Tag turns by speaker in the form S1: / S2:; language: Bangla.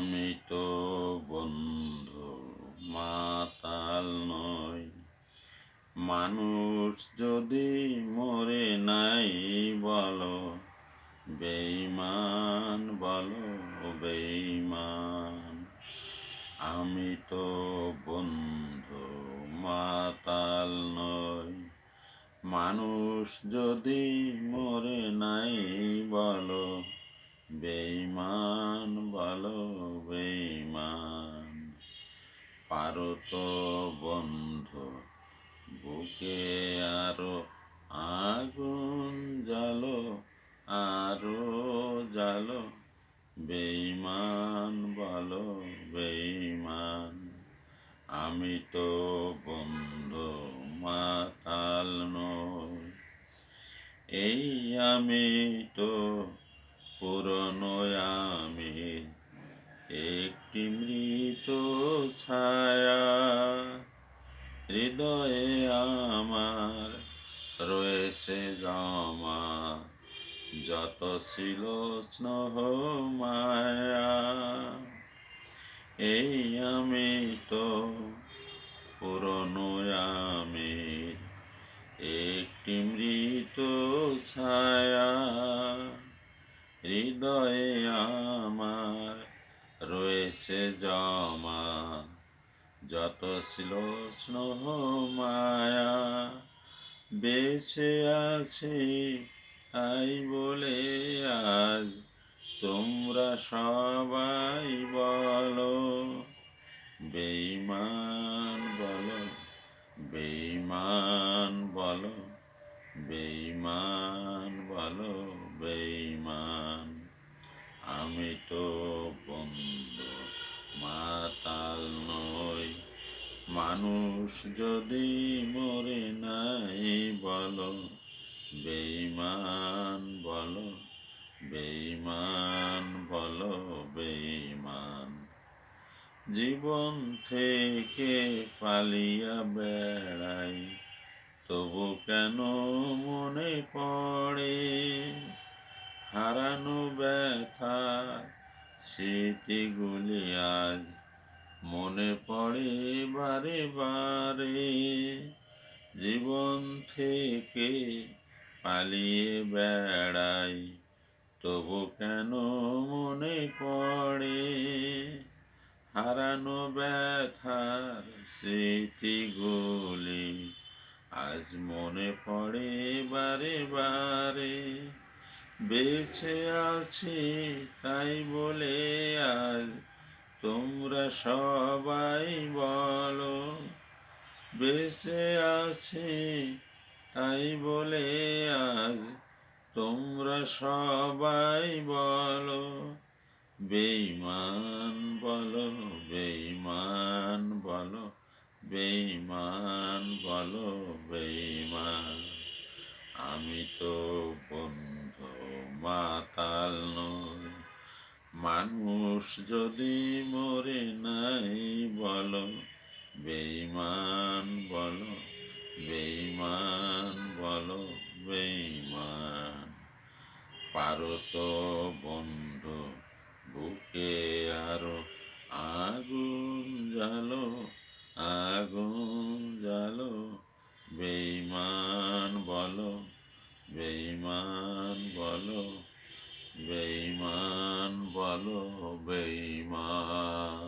S1: আমি তো বন্ধু, মাতাল নই। মানুষ যদি মরে নাই বলো বেইমান বলো বেইমান আমি তো বন্ধু, মাতাল নই। মানুষ যদি মরে নাই বলো বেইমান বলো পারো তো বন্ধু, বুকে আরও আগুন জালো আরও জালো বেইমান বলো বেইমান আমি তো বন্ধু, মাতাল নই। এই আমি তো পুরনো আমি একটি মৃত ছায়া, হৃদয়ে আমার রয়েছে জমা। যত ছিল স্নেহ মায়া, এই আমি তো পুরনো আমি একটি জমা, যত ছিল স্নেহ মায়া, বেঁচে আছে তাই বলে আজ তোমরা সবাই বলো বেইমান বলো বেইমান বলো বেইমান বলো বেইমান আমি তো মানুষ যদি মরে নাই বলো বেইমান বলো বেইমান বলো বেইমান জীবন থেকে পালিয়া বেড়াই, তবু কেন মনে পড়ে? হারানো ব্যথা স্মৃতিগুলি আজ মনে পড়ে বারে বারে জীবন থেকে পালিয়ে বেড়াই, তবু কেন মনে পড়ে হারানো ব্যথার স্মৃতিগুলি? আজ মনে পড়ে বারে বারে বেঁচে আছি তাই বলে আজ তোমরা সবাই বলো, বেঁচে আছি তাই বলে আজ তোমরা সবাই বলো বেইমান বলো বেইমান বলো বেইমান বলো বেইমান আমি তো বন্ধু মাতাল নই। মানুষ যদি মরে নাই বলো বেইমান বলো বেইমান বলো বেইমান পারো তো বন্ধু, বুকে আরও আগুন জালো বেঈমান বলো বেঈমান।